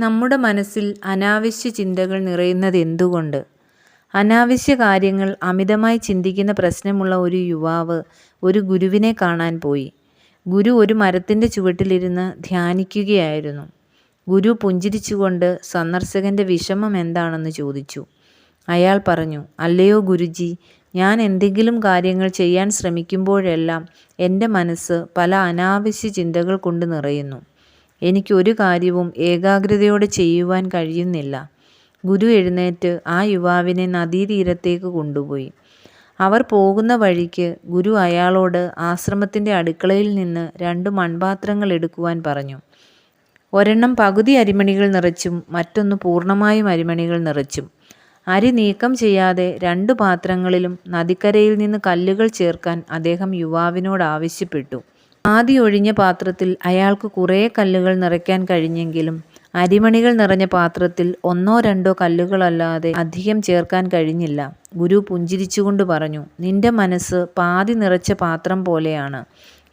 നമ്മുടെ മനസ്സിൽ അനാവശ്യ ചിന്തകൾ നിറയുന്നത് എന്തുകൊണ്ട്? അനാവശ്യ കാര്യങ്ങൾ അമിതമായി ചിന്തിക്കുന്ന പ്രശ്നമുള്ള ഒരു യുവാവ് ഒരു ഗുരുവിനെ കാണാൻ പോയി. ഗുരു ഒരു മരത്തിന്റെ ചുവട്ടിലിരുന്ന് ധ്യാനിക്കുകയായിരുന്നു. ഗുരു പുഞ്ചിരിച്ചുകൊണ്ട് സന്ദർശകന്റെ വിഷമം എന്താണെന്ന് ചോദിച്ചു. അയാൾ പറഞ്ഞു അല്ലയോ ഗുരുജി ഞാൻ എന്തെങ്കിലും കാര്യങ്ങൾ ചെയ്യാൻ ശ്രമിക്കുമ്പോഴെല്ലാം എന്റെ മനസ്സ് പല അനാവശ്യ ചിന്തകൾ കൊണ്ട് നിറയുന്നു. എനിക്ക് ഒരു കാര്യവും ഏകാഗ്രതയോടെ ചെയ്യുവാൻ കഴിയുന്നില്ല. ഗുരു എഴുന്നേറ്റ് ആ യുവാവിനെ നദീതീരത്തേക്ക് കൊണ്ടുപോയി. അവർ പോകുന്ന വഴിക്ക് ഗുരു അയാളോട് ആശ്രമത്തിന്റെ അടുക്കളയിൽ നിന്ന് രണ്ട് മൺപാത്രങ്ങൾ എടുക്കുവാൻ പറഞ്ഞു. ഒരെണ്ണം പകുതി അരിമണികൾ നിറച്ചും മറ്റൊന്ന് പൂർണമായും അരിമണികൾ നിറച്ചും. അരി നീക്കം ചെയ്യാതെ രണ്ട് പാത്രങ്ങളിലും നദിക്കരയിൽ നിന്ന് കല്ലുകൾ ചേർക്കാൻ അദ്ദേഹം യുവാവിനോട് ആവശ്യപ്പെട്ടു. ആദ്യ ഒഴിഞ്ഞ പാത്രത്തിൽ അയാൾക്ക് കുറേ കല്ലുകൾ നിറയ്ക്കാൻ കഴിഞ്ഞെങ്കിലും അരിമണികൾ നിറഞ്ഞ പാത്രത്തിൽ ഒന്നോ രണ്ടോ കല്ലുകളല്ലാതെ അധികം ചേർക്കാൻ കഴിഞ്ഞില്ല. ഗുരു പുഞ്ചിരിച്ചുകൊണ്ട് പറഞ്ഞു നിന്റെ മനസ്സ് പാതി നിറച്ച പാത്രം പോലെയാണ്.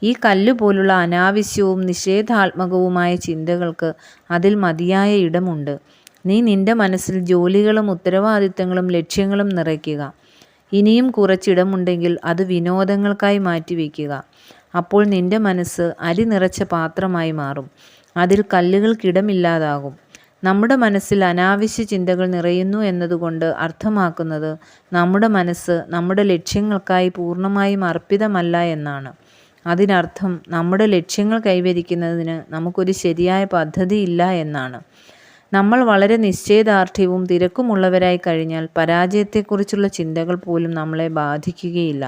ഈ കല്ല് പോലുള്ള അനാവശ്യവും നിഷേധാത്മകവുമായ ചിന്തകൾക്ക് അതിൽ മതിയായ ഇടമുണ്ട്. നീ നിന്റെ മനസ്സിൽ ജോലികളും ഉത്തരവാദിത്തങ്ങളും ലക്ഷ്യങ്ങളും നിറയ്ക്കുക. ഇനിയും കുറച്ചിടമുണ്ടെങ്കിൽ അത് വിനോദങ്ങൾക്കായി മാറ്റിവെക്കുക അപ്പോൾ നിന്റെ മനസ്സ് അരി നിറച്ച പാത്രമായി മാറും. അതിൽ കല്ലുകൾക്കിടമില്ലാതാകും. നമ്മുടെ മനസ്സിൽ അനാവശ്യ ചിന്തകൾ നിറയുന്നു എന്നതുകൊണ്ട് അർത്ഥമാക്കുന്നത് നമ്മുടെ മനസ്സ് നമ്മുടെ ലക്ഷ്യങ്ങൾക്കായി പൂർണമായും അർപ്പിതമല്ല എന്നാണ്. അതിനർത്ഥം നമ്മുടെ ലക്ഷ്യങ്ങൾ കൈവരിക്കുന്നതിന് നമുക്കൊരു ശരിയായ പദ്ധതി ഇല്ല എന്നാണ്. നമ്മൾ വളരെ നിശ്ചയദാർഢ്യവും തിരക്കുമുള്ളവരായി കഴിഞ്ഞാൽ പരാജയത്തെക്കുറിച്ചുള്ള ചിന്തകൾ പോലും നമ്മളെ ബാധിക്കുകയില്ല.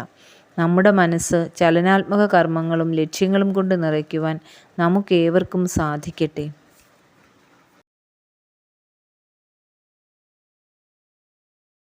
നമ്മുടെ മനസ്സ് ചലനാത്മക കർമ്മങ്ങളും ലക്ഷ്യങ്ങളും കൊണ്ട് നിറയ്ക്കുവാൻ നമുക്കേവർക്കും സാധിക്കട്ടെ.